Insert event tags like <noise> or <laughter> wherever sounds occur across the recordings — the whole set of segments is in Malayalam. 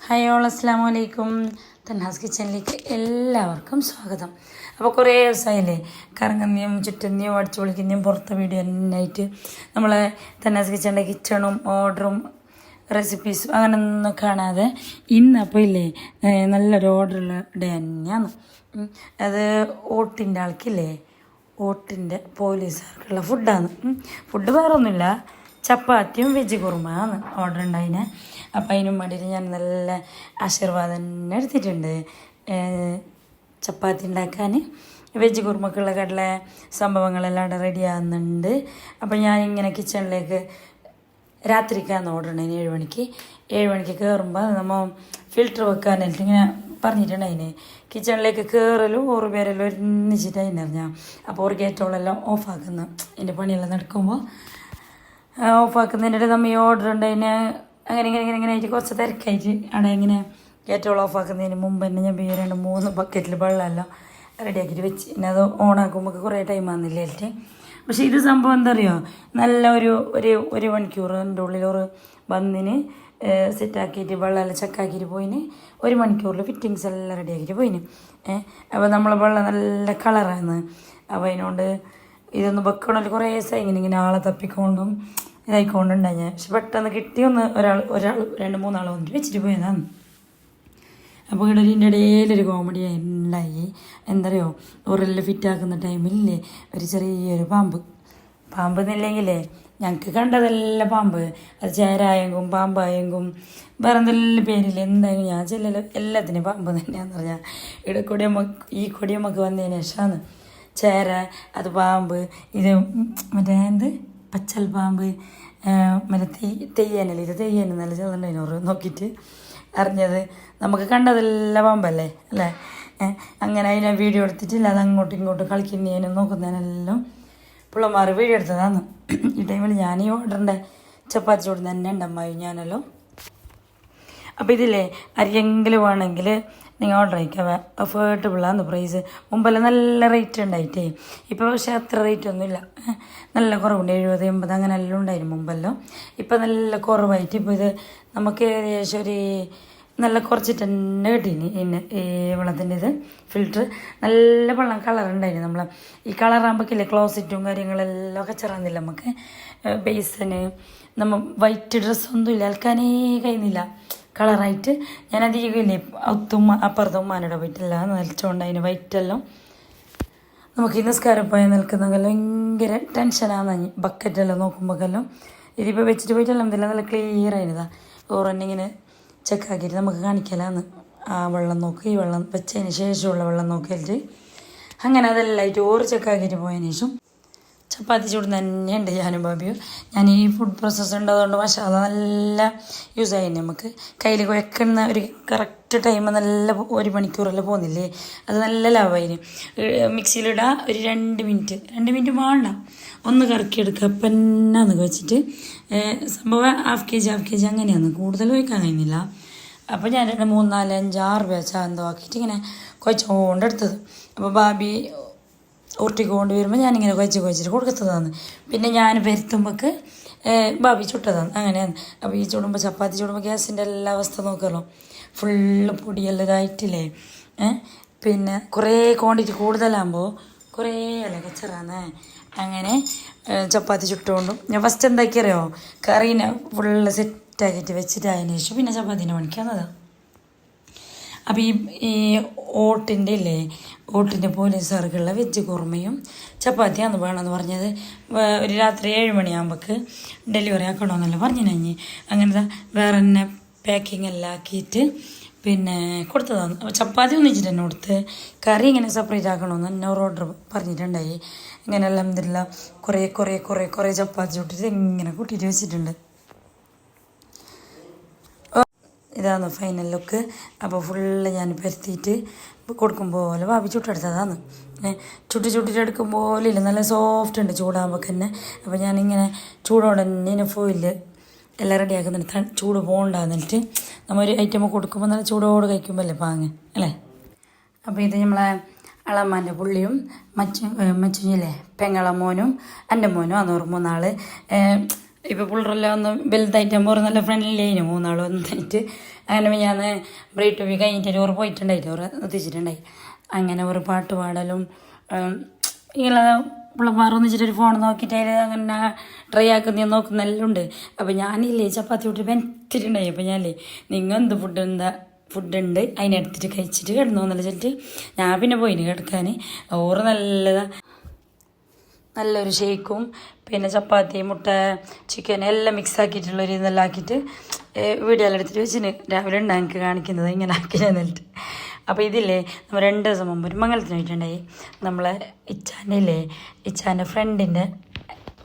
ഹായ് ഓൾ അസ്സാം വലൈക്കും തന്നാസ് കിച്ചണിലേക്ക് എല്ലാവർക്കും സ്വാഗതം. അപ്പോൾ കുറേ ദിവസമായില്ലേ കറങ്ങുന്നതും ചുറ്റുന്നതും അടിച്ചു പൊളിക്കുന്നതും പുറത്തെ വീഡിയോ തന്നെയായിട്ട് നമ്മളെ തന്നാസ് കിച്ചണിന്റെ കിച്ചണും ഓർഡറും റെസിപ്പീസും അങ്ങനെ ഒന്നും കാണാതെ ഇന്ന് അപ്പോൾ ഇല്ലേ നല്ലൊരു ഓർഡറുള്ള ഡേ തന്നെയാണ്. അത് ഓട്ടിന്റെ ആൾക്കില്ലേ ഓട്ടിന്റെ പോലീസുകാർക്കുള്ള ഫുഡാണ് ഫുഡ് വേറെ ഒന്നുമില്ല ചപ്പാത്തിയും വെജ് കുറുമാണ് ഓർഡർ ഉണ്ടായിന് അപ്പം അതിനും വേണ്ടിയിട്ട് ഞാൻ നല്ല ആശീർവാദം തന്നെ എടുത്തിട്ടുണ്ട്. ചപ്പാത്തി ഉണ്ടാക്കാൻ വെജ് കുറുമക്കുള്ള കടല സംഭവങ്ങളെല്ലാം അവിടെ റെഡി ആകുന്നുണ്ട് അപ്പം ഞാൻ ഇങ്ങനെ കിച്ചണിലേക്ക് രാത്രിക്കാന്ന് ഉണ്ടായിന് ഏഴ് മണിക്ക്. ഏഴ് മണിക്ക് കയറുമ്പോൾ നമ്മൾ ഫിൽറ്റർ വെക്കാനായിട്ട് ഇങ്ങനെ പറഞ്ഞിട്ടുണ്ടായിന് കിച്ചണിലേക്ക് കയറലും ഓറ് പേരെല്ലാം ഒരുമിച്ചിട്ടായിരുന്നു അറിഞ്ഞാൽ അപ്പോൾ ഒരു ഗേറ്റോളെല്ലാം ഓഫാക്കുന്നു എന്റെ പണിയെല്ലാം നടക്കുമ്പോൾ ഓഫാക്കുന്നതിന്റെ നമ്മൾ ഈ ഓർഡർ ഉണ്ടായിന് അങ്ങനെ ഇങ്ങനെ ഇങ്ങനെ ഇങ്ങനെ ആയിട്ട് കുറച്ച് തിരക്കായിട്ട് അവിടെ ഇങ്ങനെ ഗേറ്റോൾ ഓഫാക്കുന്നതിന് മുമ്പ് തന്നെ ഞാൻ പിന്നെ രണ്ട് മൂന്ന് ബക്കറ്റിൽ വെള്ളമെല്ലാം റെഡിയാക്കിയിട്ട് വെച്ച്. പിന്നെ അത് ഓണാക്കുമ്പോൾ കുറേ ടൈം ആകുന്നില്ലേ പക്ഷേ ഇത് സംഭവം എന്താ അറിയോ നല്ല ഒരു ഒരു ഒരു മണിക്കൂറിന്റെ ഉള്ളിൽ ഒരു വന്നിന് സെറ്റാക്കിയിട്ട് വെള്ളമെല്ലാം ചെക്കാക്കിയിട്ട് പോയിന്. ഒരു മണിക്കൂറിൽ ഫിറ്റിങ്സ് എല്ലാം റെഡിയാക്കിയിട്ട് പോയിന്. അപ്പോൾ നമ്മളെ വെള്ളം നല്ല കളറാണ് അപ്പോൾ അതിനോണ്ട് ഇതൊന്ന് വെക്കണമെങ്കിൽ കുറേ ദിവസം ഇങ്ങനെ ഇങ്ങനെ ആളെ തപ്പിക്കൊണ്ടും ഇതായിക്കൊണ്ടുണ്ടായി ഞാൻ പക്ഷെ പെട്ടെന്ന് കിട്ടിയൊന്ന് ഒരാൾ ഒരാൾ രണ്ട് മൂന്നാൾ വന്നിട്ട് വെച്ചിട്ട് പോയതാണ്. അപ്പോൾ ഇടലിന്റെ ഇടയിലൊരു കോമഡി ഉണ്ടായി. എന്തറിയോ ഉരലിൽ ഫിറ്റാക്കുന്ന ടൈമില്ലേ ഒരു ചെറിയൊരു പാമ്പ്. പാമ്പ് എന്നില്ലെങ്കിലേ ഞങ്ങൾക്ക് കണ്ടതല്ല പാമ്പ്. അത് ചേരായെങ്കും പാമ്പായെങ്കും വേറെ എന്തെല്ലാം പേരില്ല? എന്തായാലും ഞാൻ ചെല്ലല് എല്ലാത്തിനും പാമ്പ് തന്നെയാന്ന് പറഞ്ഞാൽ ഇവിടെ കൊടിയമ്മ ഈ കൊടിയമ്മക്ക് വന്നതിന് ശേഷമാണ് ചേര അത് പാമ്പ് ഇത് മറ്റേ എന്ത്? പച്ചൽ പാമ്പ് ആ, മറ്റേ തെയ് തെയ്യാനല്ലേ ഇത് തെയ്യാനെന്നല്ല ചെറുണ്ടായിരുന്നു നോക്കിയിട്ട് അറിഞ്ഞത്. നമുക്ക് കണ്ടതെല്ലാം പാമ്പല്ലേ അല്ലേ? അങ്ങനെ അതിനെ വീഡിയോ എടുത്തിട്ടില്ല. അത് അങ്ങോട്ടും ഇങ്ങോട്ടും കളിക്കുന്നതിനും നോക്കുന്നതിനെല്ലാം പിള്ളമാർ വീഡിയോ എടുത്തതാണ് ഈ ടൈമിൽ ഞാൻ ഈ ഓർഡറിന്റെ ചപ്പാത്തി ചൂടുന്ന തന്നെ ഉണ്ടമ്മായി ഞാനല്ലോ. അപ്പോൾ ഇതില്ലേ ആർക്കെങ്കിലും വേണമെങ്കിൽ നിങ്ങൾ ഓർഡർ അയക്കാം അഫേർട്ടബിളാണ് പ്രൈസ് മുമ്പെല്ലാം നല്ല റേറ്റ് ഉണ്ടായിട്ടേ. ഇപ്പോൾ പക്ഷേ അത്ര റേറ്റ് ഒന്നുമില്ല. നല്ല കുറവുണ്ട്. എഴുപത് എൺപത് അങ്ങനെ എല്ലാം ഉണ്ടായിരുന്നു മുമ്പെല്ലാം ഇപ്പോൾ നല്ല കുറവായിട്ട് ഇപ്പോൾ ഇത് നമുക്ക് ഏകദേശം ഒരു നല്ല കുറച്ചിട്ട് തന്നെ കിട്ടീനി ഈ വെള്ളത്തിന്റെ ഇത് ഫിൽറ്റർ നല്ല വെള്ളം കളറുണ്ടായിരുന്നു നമ്മൾ ഈ കളറാകുമ്പോഴേക്കില്ലേ ക്ലോസറ്റും കാര്യങ്ങളെല്ലാം ഒക്കെ ചെറുന്നില്ല നമുക്ക്. ബേസന് നമ്മൾ വൈറ്റ് ഡ്രസ്സൊന്നും ഇല്ല അൽക്കാനേ കഴിയുന്നില്ല കളറായിട്ട് ഞാൻ അധികം ഇല്ലേ ഒത്തും അപ്പുറത്തും ഉമ്മാനോട് പോയിട്ടില്ല. നിലച്ചോണ്ട് അതിന് വൈറ്റെല്ലാം നമുക്ക് ഈ നിസ്കാരം പോയി നിൽക്കുന്നെങ്കിലും ഭയങ്കര ടെൻഷനാണ് ബക്കറ്റെല്ലാം നോക്കുമ്പോഴെല്ലാം. ഇതിപ്പോൾ വെച്ചിട്ട് പോയിട്ടെല്ലാം എന്തില്ല നല്ല ക്ലിയർ ആയിരുന്നതാ. ഓറന്നിങ്ങനെ ചെക്കാക്കിയിട്ട് നമുക്ക് കാണിക്കലാന്ന്. ആ വെള്ളം നോക്കി ഈ വെള്ളം വെച്ചതിന് ശേഷമുള്ള വെള്ളം നോക്കിയിട്ട് അങ്ങനെ അതെല്ലാം ആയിട്ട് ഓറ് ചെക്കാക്കിയിട്ട് പോയതിന് ശേഷം ചപ്പാത്തി ചൂടുന്ന തന്നെയുണ്ട് ഞാനും ബാബിയും. ഞാൻ ഈ ഫുഡ് പ്രോസസ്സർ ഉണ്ടതുകൊണ്ട് മസാല നല്ല യൂസ് ആയി നമുക്ക്. കയ്യിൽ കുഴക്കുന്ന ഒരു കറക്റ്റ് ടൈം നല്ല ഒരു മണിക്കൂറെല്ലാം പോകുന്നില്ലേ അത് നല്ല ലാഭമായിന് മിക്സിയിലിടുക ഒരു രണ്ട് മിനിറ്റ് രണ്ട് മിനിറ്റ് വേണ്ട ഒന്ന് കറക്കിയെടുക്കുക പെന്നാന്ന് വെച്ചിട്ട് സംഭവം half K G half K G അങ്ങനെയാണ്. കൂടുതൽ വയ്ക്കാൻ കഴിയുന്നില്ല അപ്പോൾ ഞാൻ രണ്ട് മൂന്ന് നാല് അഞ്ച് ആറ് പേച്ച എന്തോ ആക്കിയിട്ട് ഇങ്ങനെ കുഴച്ചുകൊണ്ടെടുത്തത് അപ്പോൾ ബാബി ഉരുട്ടിക്കൊണ്ട് വരുമ്പോൾ ഞാനിങ്ങനെ കൊച്ചു കൊച്ചിട്ട് കൊടുക്കുന്നതാണ് പിന്നെ ഞാൻ വരുത്തുമ്പോൾക്ക് ബാബി ചുട്ടതാണ്. അങ്ങനെയാണ്. അപ്പോൾ ഈ ചുടുമ്പോൾ ചപ്പാത്തി ചുടുമ്പോൾ ഗ്യാസിന്റെ എല്ലാ അവസ്ഥ നോക്കുമല്ലോ ഫുള്ള് പൊടിയെല്ലാം പിന്നെ കുറേ ക്വാണ്ടിറ്റി കൂടുതലാകുമ്പോൾ കുറേ അല്ല കച്ചറാന്ന്. അങ്ങനെ ചപ്പാത്തി ചുട്ടുകൊണ്ടും. ഞാൻ ഫസ്റ്റ് എന്താക്കിയറിയോ? കറീനെ ഫുള്ള് സെറ്റാക്കിയിട്ട് വെച്ചിട്ട് അതിന് ശേഷം പിന്നെ ചപ്പാത്തിന്റെ പണിക്കാന്നതാണ് അപ്പോൾ ഈ ഈ ഓട്ടിന്റെ ഇല്ലേ ഓട്ടിന്റെ പോലീസുകാർക്കുള്ള വെജ് കുറുമയും ചപ്പാത്തിയാണ് വേണമെന്ന് പറഞ്ഞത്. ഒരു രാത്രി ഏഴ് മണിയാകുമ്പോൾക്ക് ഡെലിവറി ആക്കണമെന്നല്ല പറഞ്ഞു കഴിഞ്ഞ് അങ്ങനത്തെ വേറെ തന്നെ പാക്കിംഗ് എല്ലാം ആക്കിയിട്ട് പിന്നെ കൊടുത്തതാണ്. ചപ്പാത്തി ഒന്നിച്ചിട്ട് തന്നെ കൊടുത്ത്. കറി ഇങ്ങനെ സെപ്പറേറ്റ് ആക്കണമെന്ന് എന്നെ ഒരു ഓർഡർ പറഞ്ഞിട്ടുണ്ടായി. ഇങ്ങനെ എല്ലാം കുറേ കുറേ കുറേ കുറേ ചപ്പാത്തി ചുട്ടിട്ട് ഇങ്ങനെ കൂട്ടിയിട്ട് വെച്ചിട്ടുണ്ട്. ഇതാണ് ഫൈനൽ ലുക്ക് അപ്പോൾ ഫുള്ള് ഞാൻ പരത്തിയിട്ട് കൊടുക്കും പോലെ ഭാവി ചുട്ടെടുത്തതാണ്. ചുട്ടി ചുട്ടിട്ട് എടുക്കും പോലെ ഇല്ല. നല്ല സോഫ്റ്റ് ഉണ്ട് ചൂടാകുമ്പോൾ തന്നെ. അപ്പോൾ ഞാനിങ്ങനെ ചൂടോടെ തന്നെ ഫോയിൽ എല്ലാം റെഡി ആക്കുന്നുണ്ട് ചൂട് പോകണ്ടെന്നിട്ട് നമ്മൾ ഒരു ഐറ്റം കൊടുക്കുമ്പോൾ നല്ല ചൂടോട് കഴിക്കുമ്പോൾ അല്ലേ പാങ്ങ് അല്ലേ? അപ്പോൾ ഇത് നമ്മളെ അളമ്മാന്റെ പുള്ളിയും മച്ചു മച്ചുഞ്ഞില്ലേ പെങ്ങള മോനും എന്റെ മോനും അന്നൂറ് മൂന്നാൾ ഇപ്പോൾ പിള്ളേരെല്ലാം ഒന്ന് വലുതായിട്ടാകുമ്പോൾ ഒരു നല്ല ഫ്രണ്ട്ലി ആയിന് മൂന്നാളും വന്നിട്ട് അങ്ങനെ ഞാൻ ബ്രേക്ക് ടോപ്പി കഴിഞ്ഞിട്ട് ഓർ പോയിട്ടുണ്ടായിട്ട് ഓർ എത്തിച്ചിട്ടുണ്ടായി അങ്ങനെ ഒരു പാട്ട് പാടലും ഇങ്ങനെ പിള്ളമാർ ഒന്നിച്ചിട്ട് ഒരു ഫോൺ നോക്കിയിട്ട് അതിൽ അങ്ങനെ ട്രൈ ആക്കുന്ന നോക്കുന്ന എല്ലാം ഉണ്ട്. അപ്പോൾ ഞാനില്ലേ ചപ്പാത്തി വിട്ട് വെച്ചിട്ടുണ്ടായി അപ്പോൾ ഞാനില്ലേ നിങ്ങൾ എന്ത് ഫുഡ് എന്താ ഫുഡുണ്ട് അതിനെടുത്തിട്ട് കഴിച്ചിട്ട് കിടന്നു എന്നല്ല വെച്ചിട്ട് ഞാൻ പിന്നെ പോയിന് കിടക്കാൻ ഓറ് നല്ലതാ നല്ലൊരു ഷേക്കും പിന്നെ ചപ്പാത്തി മുട്ട ചിക്കൻ എല്ലാം മിക്സ് ആക്കിയിട്ടുള്ള ഒരു ഇതെല്ലാം ആക്കിയിട്ട് വീഡിയോ എല്ലാം എടുത്തിട്ട് വെച്ചിന്. രാവിലെ ഉണ്ട് എനിക്ക് കാണിക്കുന്നത് ഇങ്ങനെ ആക്കി ഞാനിട്ട് അപ്പോൾ ഇതില്ലേ നമ്മൾ രണ്ട് ദിവസം മുമ്പ് ഒരു മംഗലത്തിന് പോയിട്ടുണ്ടായി. നമ്മളെ ഇച്ചാന്റെ ഇല്ലേ ഇച്ചാന്റെ ഫ്രണ്ടിന്റെ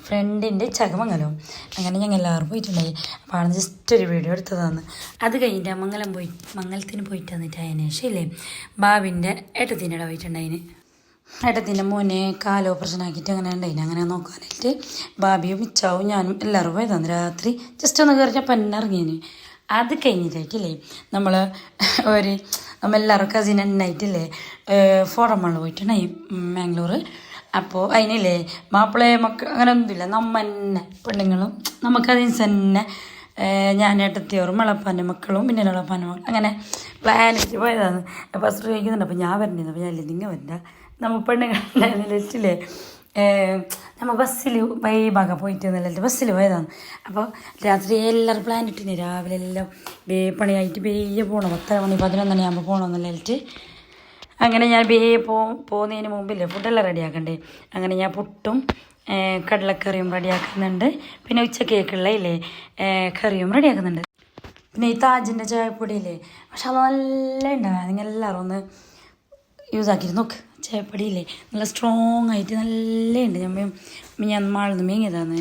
ഫ്രണ്ടിന്റെ ചകമംഗലം അങ്ങനെ ഞങ്ങൾ എല്ലാവരും പോയിട്ടുണ്ടായി. അപ്പോൾ ആണ് ജസ്റ്റ് ഒരു വീഡിയോ എടുത്തതാണ്. അത് കഴിഞ്ഞിട്ട് മംഗലം പോയി മംഗലത്തിന് പോയിട്ട് വന്നിട്ട് അതിന് ഇല്ലേ ബാബിന്റെ ഏട്ടത്തിന്റെ ഇട പോയിട്ടുണ്ടായിന്. ഏട്ടത്തിന്റെ മോനെ കാൽ ഓപ്പറേഷൻ ആക്കിയിട്ട് അങ്ങനെ ഉണ്ടായിന്. അങ്ങനെ നോക്കാനായിട്ട് ബാബിയും ഇച്ചാവും ഞാനും എല്ലാവരും പോയതാണ് രാത്രി ജസ്റ്റ് ഒന്ന് കയറിയപ്പോൾ എന്നെ ഇറങ്ങിയതിന് അത് കഴിഞ്ഞിട്ടായിട്ടില്ലേ നമ്മൾ ഒരു നമ്മളെല്ലാവരും കസിൻ എണ്ണായിട്ടില്ലേ ഫോറമ്മളിൽ പോയിട്ടുണ്ടായി മാംഗ്ലൂർ അപ്പോൾ അതിനില്ലേ മാപ്പിളയെ മക്ക അങ്ങനെ ഒന്നുമില്ല. നമ്മ തന്നെ പെണ്ണുങ്ങളും നമുക്ക് അതിന് തന്നെ ഞാൻ ഏട്ടത്തിയോറും വെള്ളപ്പാന്റെ മക്കളും പിന്നെ വെള്ളപ്പാന്റെ മക്കളും. അങ്ങനെ പ്ലാൻ ചെയ്ത് പോയതാണ് അപ്പോൾ ചോദിക്കുന്നുണ്ട് അപ്പോൾ ഞാൻ വരണ്ടിരുന്നു അപ്പോൾ ഞാൻ നിങ്ങൾ വരണ്ട. നമ്മൾ പെണ്ണുങ്ങളുടെ ലിസ്റ്റില്ലേ നമ്മൾ ബസ്സിൽ വൈഭാഗം പോയിട്ട് എന്നല്ല ബസ്സിൽ പോയതാണ്. അപ്പോൾ രാത്രി എല്ലാവരും പ്ലാൻ ഇട്ടിന്. രാവിലെ എല്ലാം ബേ പണിയായിട്ട് ബേ പോകണം പത്തര മണി പതിനൊന്ന് മണിയാകുമ്പോൾ പോകണമെന്നല്ലിട്ട് അങ്ങനെ ഞാൻ ബേ പോ പോകുന്നതിന് മുമ്പില്ലേ ഫുഡെല്ലാം റെഡിയാക്കണ്ടേ. അങ്ങനെ ഞാൻ പുട്ടും കടലക്കറിയും റെഡിയാക്കുന്നുണ്ട്. പിന്നെ ഉച്ചക്കേക്കുള്ള ഇല്ലേ കറിയും റെഡിയാക്കുന്നുണ്ട്. പിന്നെ ഈ താജിന്റെ ചായപ്പൊടിയില്ലേ പക്ഷെ അത് നല്ല ഉണ്ടാകും നിങ്ങൾ എല്ലാവരും ഒന്ന് യൂസ് ആക്കിയിട്ട് നോക്ക്. ചായപ്പൊടിയില്ലേ? നല്ല സ്ട്രോങ് ആയിട്ട് നല്ല ഉണ്ട്. ഞാൻ ഞാൻ മാളൊന്ന് മേങ്ങിയതാണ്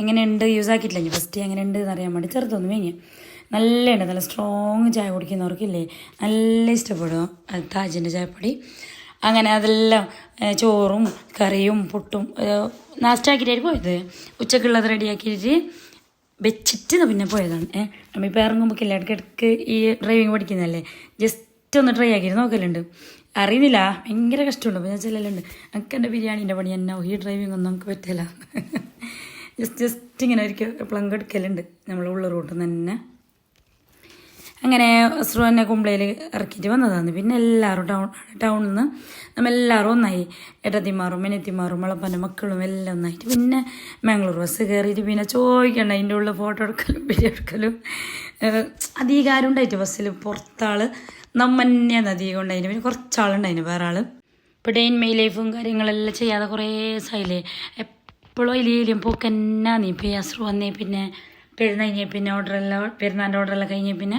എങ്ങനെയുണ്ട് യൂസ് ആക്കിയിട്ടില്ല ഞാൻ ഫസ്റ്റ് എങ്ങനെയുണ്ട് എന്ന് അറിയാൻ വേണ്ടി ചെറുതൊന്ന് മേങ്ങി. നല്ല ഉണ്ട്. നല്ല സ്ട്രോങ് ചായ കുടിക്കുന്നവർക്കില്ലേ നല്ല ഇഷ്ടപ്പെടും. താജിന്റെ ചായപ്പൊടി. അങ്ങനെ അതെല്ലാം ചോറും കറിയും പുട്ടും നാസ്റ്റാക്കിയിട്ടായിട്ട് പോയത്. ഉച്ചക്കുള്ളത് റെഡിയാക്കിയിട്ട് വെച്ചിട്ട് പിന്നെ പോയതാണ്. ഏഹ് നമ്മളിപ്പോൾ ഇറങ്ങുമ്പോൾ ഇടയ്ക്ക് ഇടയ്ക്ക് ഈ ഡ്രൈവിങ് പഠിക്കുന്നതല്ലേ? ജസ്റ്റ് ഒന്ന് ട്രൈ ആക്കിയിട്ട് നോക്കലുണ്ട്. അറിയുന്നില്ല ഭയങ്കര കഷ്ടമുണ്ട്. ഞാൻ ചെല്ലലുണ്ട് എനിക്ക് എന്റെ ബിരിയാണീന്റെ പണി എന്നാ? ഈ ഡ്രൈവിംഗ് ഒന്നും നമുക്ക് പറ്റില്ല ജസ്റ്റ് ജസ്റ്റ് ഇങ്ങനെ ഒരിക്കൽ പ്ലങ്ക് എടുക്കലുണ്ട്. നമ്മൾ ഉള്ള റൂട്ടിൽ നിന്ന് തന്നെ. അങ്ങനെ അസ്രു എന്നെ കുമ്പളയിൽ ഇറക്കിയിട്ട് വന്നതാണ്. പിന്നെ എല്ലാവരും ടൗൺ ടൗണിൽ നിന്ന് നമ്മളെല്ലാവരും ഒന്നായി. ഇടത്തിമാറും മിനത്തിമാറും വളപ്പന്റെ മക്കളും എല്ലാം ഒന്നായിട്ട്. പിന്നെ മാംഗ്ലൂർ ബസ് കയറിയിട്ട് പിന്നെ ചോദിക്കണ്ട അതിന്റെ ഉള്ളിൽ ഫോട്ടോ എടുക്കലും വീഡിയോ എടുക്കലും? അധികാരം അധികം ഉണ്ടായിട്ട് ബസ്സിൽ പുറത്താൾ നമ്മ നദി കൊണ്ടതിന് പിന്നെ കുറച്ചാളുണ്ടായിന് വേറെ ആൾ ഇപ്പോൾ ഡെയിൻ മെയ് ലൈഫും കാര്യങ്ങളെല്ലാം ചെയ്യാതെ കുറേ സായില്ലേ. എപ്പോഴും അതിലേലും പോക്കെന്നാ നീ ഇപ്പോൾ അസ്രു വന്നേ പിന്നെ പെരുന്ന കഴിഞ്ഞ പിന്നെ ഓർഡറെല്ലാം പെരുന്നാന്റെ ഓർഡറെല്ലാം കഴിഞ്ഞ പിന്നെ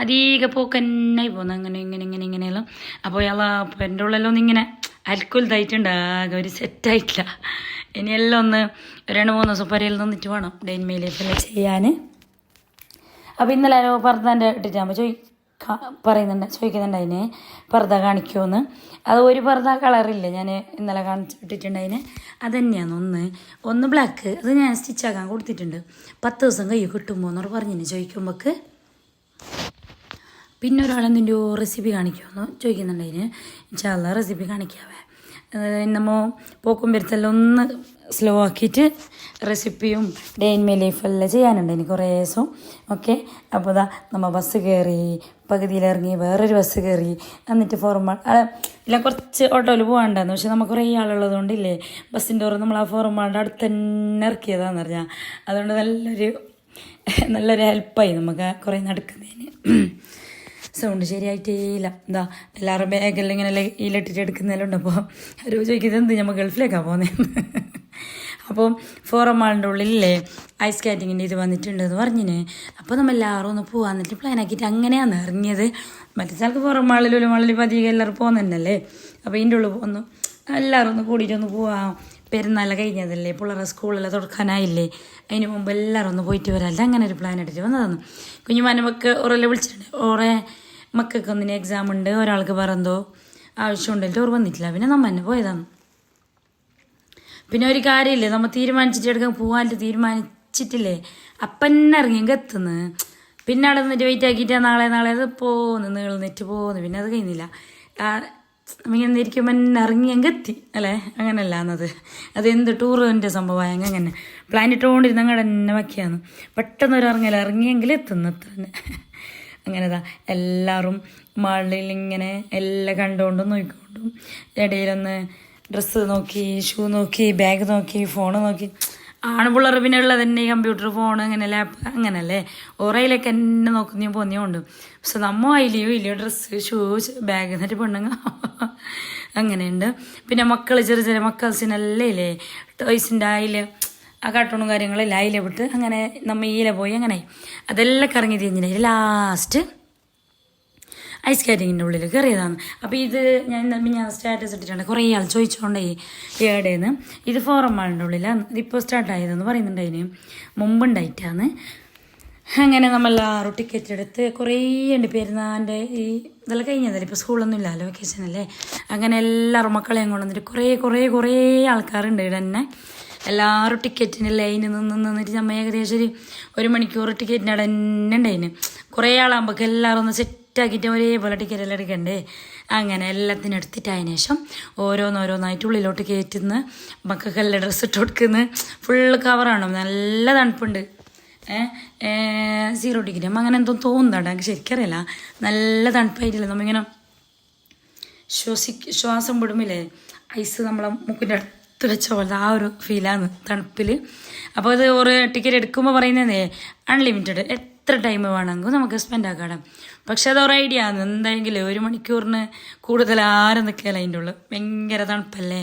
അധികം പോക്കെന്നായി പോകുന്നു അങ്ങനെ ഇങ്ങനെ ഇങ്ങനെ ഇങ്ങനെയെല്ലാം. അപ്പോൾ അയാൾ അപ്പോൾ എന്റെ ഉള്ളിലൊന്നും ഇങ്ങനെ അൽക്കുലതായിട്ടുണ്ട് ആകെ ഒരു സെറ്റായിട്ടില്ല. ഇനിയെല്ലാം ഒന്ന് രണ്ട് മൂന്ന് ദിവസം പരയിൽ നിന്നിട്ട് വേണം ഡെയിൻ മെയ് ലൈഫെല്ലാം ചെയ്യാൻ അപ്പോൾ ഇന്നലെ പർദ്ദന്റെ ഇട്ടിട്ടാകുമ്പോൾ ചോദി കാ- പറയുന്നുണ്ട് ചോദിക്കുന്നുണ്ട് അതിന് പർദ്ദ കാണിക്കുമെന്ന് അത് ഒരു പർദ്ദ കളറില്ല. ഞാൻ ഇന്നലെ കാണിച്ച് അതിന്. അത് തന്നെയാണ് ഒന്ന്. ഒന്ന് ബ്ലാക്ക് അത് ഞാൻ സ്റ്റിച്ചാക്കാൻ കൊടുത്തിട്ടുണ്ട്. പത്ത് ദിവസം കൈ കിട്ടുമ്പോൾ എന്നോട് പറഞ്ഞിന് ചോദിക്കുമ്പോൾക്ക് പിന്നെ ഒരാൾ എന്തിന്റെ റെസിപ്പി കാണിക്കുമെന്ന് ചോദിക്കുന്നുണ്ട് അതിന്. ഇൻഷാല്ല റെസിപ്പി കാണിക്കാവേ. എന്നമ്മോ പോക്കും പെരുത്തെല്ലാം ഒന്ന് സ്ലോ ആക്കിയിട്ട് റെസിപ്പിയും ഡെയിൻ മേ ലൈഫ് എല്ലാം ചെയ്യാനുണ്ട് എനിക്ക് കുറേ ദിവസം. ഓക്കെ അപ്പോൾ ഇതാ നമ്മൾ ബസ് കയറി പകുതിയിലിറങ്ങി വേറൊരു ബസ് കയറി എന്നിട്ട് ഫോർമാൾ ഇല്ല കുറച്ച് ഓട്ടോയിൽ പോകാണ്ടായിരുന്നു പക്ഷെ നമുക്ക് കുറേ ആളുള്ളത് കൊണ്ടില്ലേ ബസ്സിന്റെ ഓർമ്മ നമ്മൾ ആ ഫോർമാളിന്റെ അടുത്ത് തന്നെ ഇറക്കിയതാണെന്ന് പറഞ്ഞാൽ അതുകൊണ്ട് നല്ലൊരു നല്ലൊരു ഹെൽപ്പായി നമുക്ക് കുറേ നടക്കുന്നതിന്. സൗണ്ട് ശരിയായിട്ടേ ഇല്ല എന്താ എല്ലാവരും ബാഗെല്ലാം ഇങ്ങനെ ഇല്ലിട്ടിട്ട് എടുക്കുന്നതിലുണ്ട്. അപ്പോൾ ഒരു ചോദിക്കുന്നത് എന്ത് നമ്മൾ ഗൾഫിലേക്കാണ് പോകുന്നത് അപ്പോൾ ഫോറം മാളിന്റെ ഉള്ളിലല്ലേ ഐസ് സ്കേറ്റിങ്ങിന്റെ ഇത് വന്നിട്ടുണ്ടെന്ന് പറഞ്ഞിന്. അപ്പോൾ നമ്മൾ എല്ലാവരും ഒന്ന് പോകാൻ എന്നിട്ട് പ്ലാൻ ആക്കിയിട്ട് അങ്ങനെയാണ് ഇറങ്ങിയത്. മറ്റേ സ്ഥലത്ത് ഫോറം മാളിൽ ഒരു മാളിൽ പതിയെ എല്ലാവരും പോകുന്നുണ്ടല്ലേ അപ്പോൾ ഇതിന്റെ ഉള്ളിൽ ഒന്ന് എല്ലാവരും ഒന്ന് കൂടിയിട്ടൊന്ന് പോവാം. പെരുന്നാൾ കഴിഞ്ഞതല്ലേ? പിള്ളേരെ സ്കൂളിലെ തുടക്കാനായില്ലേ അതിന് മുമ്പ് എല്ലാവരും ഒന്ന് പോയിട്ട് വരാല്ലേ അങ്ങനെ ഒരു പ്ലാൻ എടുത്തിട്ട് വന്നതാണ്. കുഞ്ഞുമാനെ മക്ക ഓറെല്ലാം വിളിച്ചിട്ടുണ്ട്? ഓറെ മക്കൾക്ക് ഒന്നിന് എക്സാം ഉണ്ട്. ഒരാൾക്ക് വേറെ എന്തോ ആവശ്യമുണ്ടെങ്കിൽ ഓർ വന്നിട്ടില്ല. പിന്നെ നമ്മ തന്നെ പോയതാണ്. പിന്നെ ഒരു കാര്യമില്ലേ നമ്മൾ തീരുമാനിച്ചിട്ട് എടുക്കാൻ പോകാനായിട്ട് തീരുമാനിച്ചിട്ടില്ലേ? അപ്പന്നെ ഇറങ്ങി എത്തുന്നു. പിന്നെ അവിടെ നിന്നിട്ട് വെയിറ്റ് ആക്കിയിട്ട് നാളെ നാളെ അത് പോന്ന് നീളുന്നിട്ട് പോന്ന്. പിന്നെ അത് കഴിഞ്ഞില്ല. ഇങ്ങനെ ഇരിക്കുമ്പോൾ ഇറങ്ങി അങ്ങ് എത്തി അല്ലേ? അങ്ങനല്ല എന്നത് അത് എന്ത് ടൂറിന്റെ സംഭവമായ അങ്ങനെ. പ്ലാൻ ഇട്ടുകൊണ്ടിരുന്ന അങ്ങടെ തന്നെ വയ്ക്കാന്ന് പെട്ടെന്ന് ഒരു ഇറങ്ങല ഇറങ്ങിയെങ്കിൽ എത്തുന്നു തന്നെ. അങ്ങനെതാ. എല്ലാവരും മാളിൽ ഇങ്ങനെ എല്ലാം കണ്ടുകൊണ്ടും നോക്കിക്കൊണ്ടും ഇടയിലൊന്ന് ഡ്രസ്സ് നോക്കി ഷൂ നോക്കി ബാഗ് നോക്കി ഫോൺ നോക്കി. ആണുപിള്ളേർ പിന്നെ ഉള്ളത് തന്നെ കമ്പ്യൂട്ടർ ഫോൺ അങ്ങനെ ലാപ്പ് അങ്ങനല്ലേ? ഓറയിലൊക്കെ എന്നെ നോക്കുന്നതും പോന്നിയുണ്ട് പക്ഷെ നമ്മ അതിലെയോ ഇല്ലയോ ഡ്രസ്സ് ഷൂ ബാഗ് എന്നിട്ട് പെണ്ണുങ്ങ അങ്ങനെയുണ്ട്. പിന്നെ മക്കൾ ചെറിയ ചെറിയ മക്കൾസിനെല്ലാം ഇല്ലേ? ടോയ്സിന്റെ അതിൽ ആ കാർട്ടൂണും കാര്യങ്ങളെല്ലാം അതിലെ വിട്ട് അങ്ങനെ നമ്മ ഈയിലെ പോയി അങ്ങനെ അതെല്ലാം കറങ്ങി തിരിഞ്ഞില്ല? ലാസ്റ്റ് ഐസ് കാറ്റിങ്ങിന്റെ ഉള്ളിൽ കയറിയതാണ് അപ്പോൾ ഇത് ഞാൻ ഞാൻ സ്റ്റാറ്റസ് ഇട്ടിട്ടുണ്ട് കുറേ ആൾ ചോദിച്ചുകൊണ്ടേ ഏടേന്ന് ഇത് ഫോറം മാളിന്റെ ഉള്ളിലാണ്. ഇതിപ്പോൾ സ്റ്റാർട്ടായതെന്ന് പറയുന്നുണ്ട് അതിന് മുമ്പുണ്ടായിട്ടാണ് അങ്ങനെ നമ്മളെല്ലാവരും ടിക്കറ്റ് എടുത്ത് കുറേ ഉണ്ട് പെരുന്നാളിന്റെ ഈ ഇതെല്ലാം കഴിഞ്ഞതല്ലേ? ഇപ്പോൾ സ്കൂളൊന്നും ഇല്ലല്ലോ വെക്കേഷൻ അല്ലേ? അങ്ങനെ എല്ലാവരും മക്കളെയും കൊണ്ടുവന്നിട്ട് കുറേ കുറേ കുറേ ആൾക്കാരുണ്ട് ഇവിടെ തന്നെ. എല്ലാവരും ടിക്കറ്റിന് ലൈനിൽ നിന്ന് നിന്നിട്ട് നമ്മൾ ഏകദേശം ഒരു ഒരു മണിക്കൂർ ടിക്കറ്റിന്റെ അവിടെ തന്നെ ഉണ്ടായിന് കുറേ ആളാകുമ്പോൾ എല്ലാവരും ഒന്ന് സെറ്റാക്കിയിട്ട് ഒരേപോലെ ടിക്കറ്റ് അങ്ങനെ എല്ലാത്തിനും എടുത്തിട്ട് അതിന് ശേഷം ഓരോന്നോരോന്നായിട്ട് ഉള്ളിലോട്ട് കയറ്റുന്ന മക്കൾക്കെല്ലാം ഡ്രസ്സ് ഇട്ട് കൊടുക്കുന്ന. ഫുള്ള് കവറാണ് നല്ല തണുപ്പുണ്ട്. സീറോ ഡിഗ്രി അമ്മ അങ്ങനെ എന്തോ തോന്നുന്നുണ്ട്. എനിക്ക് ശരിക്കറിയില്ല നല്ല തണുപ്പായിട്ടില്ല? നമ്മിങ്ങനെ ശ്വസി ശ്വാസം വിടുമില്ലേ ഐസ് നമ്മളെ മുക്കിന്റെ അടുത്ത് വെച്ച പോലത്തെ ആ ഒരു ഫീലാണ് തണുപ്പിൽ അപ്പോൾ അത് ഒരു ടിക്കറ്റ് എടുക്കുമ്പോൾ പറയുന്നതേ അൺലിമിറ്റഡ് എത്ര ടൈം വേണമെങ്കിൽ നമുക്ക് സ്പെൻഡ് ആക്കാം പക്ഷെ അത് ഒരു ഐഡിയ ആണ്. എന്തെങ്കിലും ഒരു മണിക്കൂറിന് കൂടുതൽ ആരും നിൽക്കില്ല അതിന്റെ ഉള്ളു ഭയങ്കര തണുപ്പല്ലേ?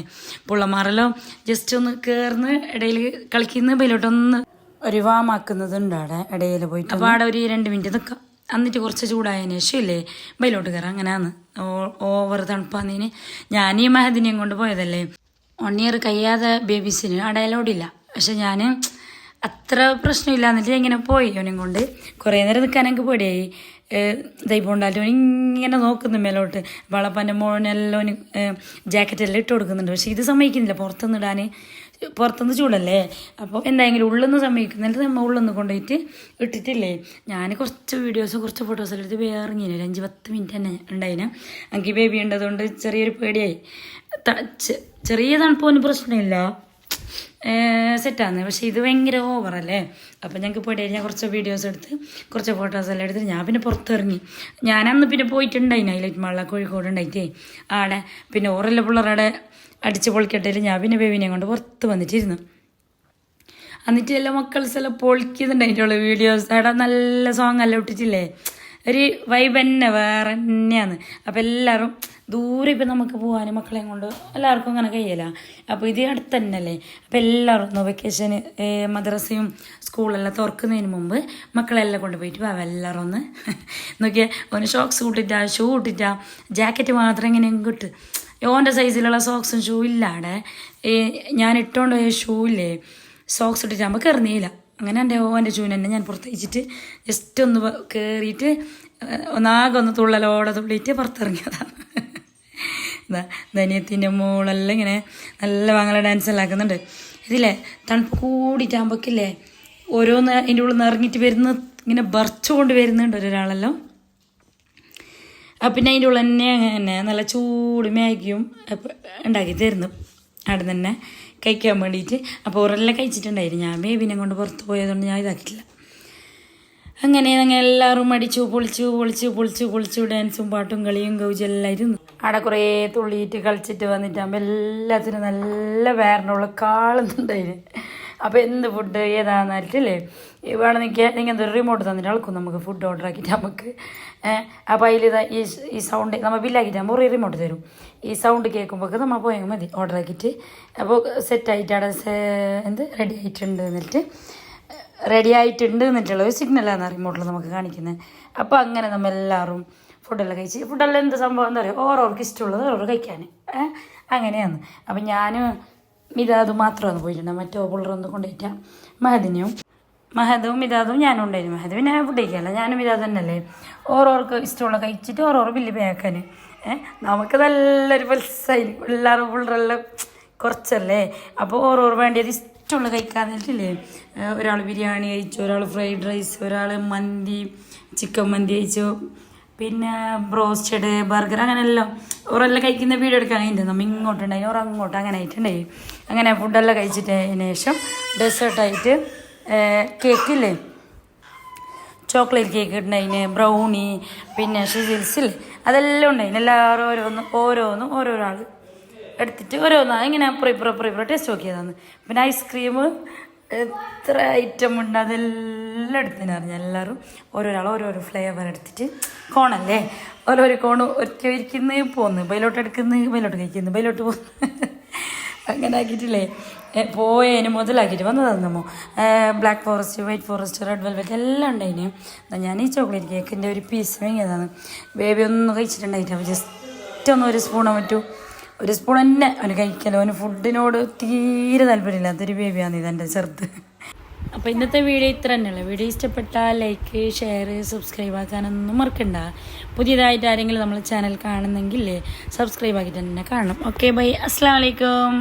പുള്ളമാരെല്ലാം ജസ്റ്റ് ഒന്ന് കയറുന്ന ഇടയിൽ കളിക്കുന്ന ബൈലോട്ടൊന്ന് ഒരു വാമാക്കുന്നതുണ്ട് അവിടെ ഇടയിൽ പോയിട്ട്. അപ്പോൾ അവിടെ ഒരു രണ്ട് മിനിറ്റ് നിൽക്കാം. എന്നിട്ട് കുറച്ച് ചൂടായതിന് ശേഷം ഇല്ലേ ബൈലോട്ട് കയറാം അങ്ങനെയാണ്. ഓവർ തണുപ്പാന്നതിന് ഞാൻ ഈ മഹദിനെയും കൊണ്ട് പോയതല്ലേ. വൺ ഇയർ കഴിയാതെ ബേബീസിന് അവിടെ അലോടില്ല പക്ഷെ ഞാൻ അത്ര പ്രശ്നമില്ല എന്നിട്ട് ഇങ്ങനെ പോയി ഓനും കൊണ്ട്. കുറേ നേരം നിൽക്കാൻ എനിക്ക് പേടിയായി. ദൈവമുണ്ടാലും ഇങ്ങനെ നോക്കുന്നു മേലോട്ട്. വളപ്പന്റെ മോനെല്ലാം ജാക്കറ്റെല്ലാം ഇട്ട് കൊടുക്കുന്നുണ്ട്. പക്ഷേ ഇത് സമ്മതിക്കുന്നില്ല. പുറത്തുനിന്ന് ഇടാൻ പുറത്തുനിന്ന് ചൂടല്ലേ? അപ്പോൾ എന്തായെങ്കിലും ഉള്ളൊന്ന് സമ്മതിക്കുന്നില്ല. നമ്മൾ ഉള്ളൊന്ന് കൊണ്ടുപോയിട്ട് ഇട്ടിട്ടില്ലേ? ഞാൻ കുറച്ച് വീഡിയോസ് കുറച്ച് ഫോട്ടോസ് എടുത്ത് ഇങ്ങനെ ഒരു അഞ്ച് പത്ത് മിനിറ്റ് തന്നെ ഉണ്ടായിന്. എനിക്ക് ബേബി ഉണ്ടതുകൊണ്ട് ചെറിയൊരു പേടിയായി. ചെറിയ തണുപ്പൊന്നും പ്രശ്നമില്ല. സെറ്റാണ് പക്ഷേ ഇത് ഭയങ്കര ഓവറല്ലേ അപ്പോൾ ഞങ്ങൾക്ക് പോയിട്ട് ഞാൻ കുറച്ച് വീഡിയോസ് എടുത്ത് കുറച്ച് ഫോട്ടോസ് എല്ലാം എടുത്ത് ഞാൻ പിന്നെ പുറത്തിറങ്ങി. ഞാൻ അന്ന് പിന്നെ പോയിട്ടുണ്ടായിന് ഹൈലൈറ്റ് മാളില കോഴിക്കോട് ഉണ്ടായിട്ടേ. ആടെ പിന്നെ ഓറല്ല പിള്ളേരുടെ അടിച്ച് പൊളിക്കട്ടേൽ ഞാൻ പിന്നെ ബേബിനെ കൊണ്ട് പുറത്ത് വന്നിട്ടിരുന്നു. എന്നിട്ട് എല്ലാ മക്കൾസ് എല്ലാം പൊളിക്കുന്നുണ്ട് അതിന്റെ വീഡിയോസ് അവിടെ നല്ല സോങ് എല്ലാം ഇട്ടിട്ടില്ലേ? ഒരു വൈബ് തന്നെ വേറെ തന്നെയാണ്. അപ്പം എല്ലാവരും ദൂരെ ഇപ്പം നമുക്ക് പോകാൻ മക്കളെയും കൊണ്ട് എല്ലാവർക്കും അങ്ങനെ കഴിയില്ല അപ്പോൾ ഇത് അടുത്ത് തന്നെയല്ലേ? അപ്പോൾ എല്ലാവരും ഒന്ന് വെക്കേഷന് മദ്രസയും സ്കൂളെല്ലാം തുറക്കുന്നതിന് മുമ്പ് മക്കളെല്ലാം കൊണ്ട് പോയിട്ട് വാ എല്ലാവരും ഒന്ന് <laughs> നോക്കിയാൽ ഒന്ന് ഷോക്സ് കൂട്ടിട്ടാ ഷൂ ഇട്ടിട്ടാ ജാക്കറ്റ് മാത്രം ഇങ്ങനെ കിട്ടും ഓന്റെ സൈസിലുള്ള സോക്സും ഷൂ ഇല്ലാടെ. ഞാൻ ഇട്ടുകൊണ്ട് പോയ ഷൂ ഇല്ലേ? സോക്സ് ഇട്ടിട്ട് നമുക്ക് എറിഞ്ഞില്ല അങ്ങനെ എന്റെ ഓന്റെ ഷൂവിനെ തന്നെ ഞാൻ പുറത്തേച്ചിട്ട് ജസ്റ്റ് ഒന്ന് കയറിയിട്ട് ഒന്നാകെ ഒന്ന് തുള്ളലോടെ തുള്ളിയിട്ട് പുറത്തിറങ്ങിയതാണ്. <laughs> ധനിയത്തിന്റെ മോളെല്ലാം ഇങ്ങനെ നല്ല വാങ്ങല ഡാൻസ് എല്ലാം ആക്കുന്നുണ്ട്. ഇതില്ലേ തണുപ്പ് കൂടിയിട്ടാകുമ്പോക്കില്ലേ ഓരോന്ന് അതിന്റെ ഉള്ളിൽ നിന്ന് ഇറങ്ങിയിട്ട് വരുന്ന ഇങ്ങനെ ബർച്ചുകൊണ്ട് വരുന്നുണ്ട് ഒരാളെല്ലാം. പിന്നെ അതിന്റെ ഉള്ളിൽ തന്നെ അങ്ങനെ നല്ല ചൂട് മാഗിയും ഉണ്ടാക്കി തരുന്നു. അവിടെ തന്നെ കഴിക്കാൻ വേണ്ടിയിട്ട്. അപ്പോൾ ഓരെല്ലാം കഴിച്ചിട്ടുണ്ടായിരുന്നു. ഞാൻ ബേബിനെ കൊണ്ട് പുറത്ത് പോയതുകൊണ്ട് ഞാൻ ഇതാക്കിയിട്ടില്ല. അങ്ങനെ അങ്ങനെ എല്ലാവരും അടിച്ചു പൊളിച്ചു പൊളിച്ചു പൊളിച്ചു പൊളിച്ചു ഡാൻസും പാട്ടും കളിയും കൗജും എല്ലായിരുന്നു അവിടെ കുറേ തുള്ളിയിട്ട് കളിച്ചിട്ട് വന്നിട്ടാകുമ്പോൾ എല്ലാത്തിനും നല്ല വേറിനുള്ള കാളുന്നുണ്ടായിരുന്നു അപ്പോൾ എന്ത് ഫുഡ് ഏതാണെന്നറിയിട്ടില്ലേ ഇവിടെ നിൽക്കുക നിങ്ങൾ എന്തൊരു റിമോട്ട് തന്നിട്ട് അളക്കും നമുക്ക് ഫുഡ് ഓർഡർ ആക്കിയിട്ട് നമുക്ക്. അപ്പോൾ അതിൽ ഈ ഈ സൗണ്ട് നമ്മൾ ബില്ലാക്കിയിട്ടാകുമ്പോൾ ഒരു റിമോട്ട് തരും. ഈ സൗണ്ട് കേൾക്കുമ്പോൾ നമ്മൾ പോയാൽ മതി ഓർഡർ ആക്കിയിട്ട്. അപ്പോൾ സെറ്റായിട്ട് അവിടെ എന്ത്? റെഡി ആയിട്ടുണ്ട് എന്നിട്ട്. റെഡി ആയിട്ടുണ്ട് എന്നിട്ടുള്ള ഒരു സിഗ്നലാണ് റിമോട്ടിൽ നമുക്ക് കാണിക്കുന്നത് അപ്പോൾ അങ്ങനെ നമ്മൾ എല്ലാവരും ഫുഡെല്ലാം കഴിച്ച്. ഫുഡെല്ലാം എന്ത് സംഭവം? എന്താ പറയുക ഓരോർക്ക് ഇഷ്ടമുള്ളത് ഓരോ കഴിക്കാൻ അങ്ങനെയാണ്. അപ്പം ഞാൻ മിതാദ് മാത്രമാണ് പോയിട്ടുണ്ട് മറ്റേ പിള്ളേരൊന്നും കൊണ്ടുപോയിട്ട. മഹദിനെയും മഹദവും മിതാദും ഞാനും ഉണ്ടായിരുന്നു. മഹദ് ഞാൻ ഫുഡ് കഴിക്കാനല്ല ഞാനും മിതാദ് തന്നെയല്ലേ. ഓരോർക്ക് ഇഷ്ടമുള്ള കഴിച്ചിട്ട് ഓരോരോ ബില്ല് പേക്കാൻ നമുക്ക് നല്ലൊരു പൈസയായിരിക്കും എല്ലാവരും പിള്ളേരെല്ലാം കുറച്ചല്ലേ? അപ്പോൾ ഓരോർ വേണ്ടിയത് ഇഷ്ടമുള്ള കഴിക്കാന്നിട്ടില്ലേ ഒരാൾ ബിരിയാണി കഴിച്ചു ഒരാൾ ഫ്രൈഡ് റൈസ് ഒരാൾ മന്തി ചിക്കൻ മന്തി കഴിച്ചു. പിന്നെ ബ്രോസ്റ്റഡ് ബർഗർ അങ്ങനെ എല്ലാം ഓരെല്ലാം കഴിക്കുന്ന വീഡിയോ അതിന്റെ നമ്മൾ ഇങ്ങോട്ടുണ്ടായി ഓർ അങ്ങോട്ട് അങ്ങനെ ആയിട്ടുണ്ടായി. അങ്ങനെ ഫുഡെല്ലാം കഴിച്ചിട്ടതിന് ശേഷം ഡെസേർട്ടായിട്ട് കേക്കില്ലേ ചോക്ലേറ്റ് കേക്ക് ഉണ്ടായിന് ബ്രൗണി പിന്നെ ഷിസിൽസിൽ അതെല്ലാം ഉണ്ടായിന്. എല്ലാവരും ഓരോന്നും ഓരോന്നും ഓരോരോ എടുത്തിട്ട് ഓരോന്നാണ് ഇങ്ങനെ അപ്പുറം ഇപ്പുറം ടേസ്റ്റ് നോക്കിയതാണ്. പിന്നെ ഐസ്ക്രീം എത്ര ഐറ്റം ഉണ്ട്? അതെല്ലാം എടുത്തിന് അറിഞ്ഞു. എല്ലാവരും ഓരോരാൾ ഓരോരോ ഫ്ലേവർ എടുത്തിട്ട് കോണല്ലേ? ഓരോരോ കോണ് ഒറ്റ ഇരിക്കുന്ന പോന്ന്. ബൈലോട്ട് എടുക്കുന്ന ബൈലോട്ട് കഴിക്കുന്നു ബൈലോട്ട് പോകുന്നു അങ്ങനെ ആക്കിയിട്ടില്ലേ? പോയതിന് മുതലാക്കിയിട്ട് വന്നതാണ് black forest white forest red velvet എല്ലാം ഉണ്ടായിന്. ഞാൻ ഈ ചോക്ലേറ്റ് കേക്കിന്റെ ഒരു പീസ് വാങ്ങിയതാണ്. ബേബി ഒന്നും കഴിച്ചിട്ടുണ്ടായിട്ട്. ജസ്റ്റ് ഒന്ന് ഒരു സ്പൂണോ പറ്റൂ ഒരു സ്പൂൺ തന്നെ അവന് കഴിക്കലോ. അവന് ഫുഡിനോട് തീരെ താല്പര്യമില്ലാത്തൊരു ബേബിയാണ് ഇതെന്റെ ചെറുത്. അപ്പോൾ ഇന്നത്തെ വീഡിയോ ഇത്ര തന്നെയുള്ളൂ. വീഡിയോ ഇഷ്ടപ്പെട്ടാൽ ലൈക്ക് ഷെയർ സബ്സ്ക്രൈബ് ആക്കാനൊന്നും മറക്കണ്ട. പുതിയതായിട്ട് ആരെങ്കിലും നമ്മൾ ചാനൽ കാണുന്നെങ്കിൽ സബ്സ്ക്രൈബ് ആക്കിയിട്ട് തന്നെ കാണണം. ഓക്കെ ബൈ അസ്സാം വലൈക്കും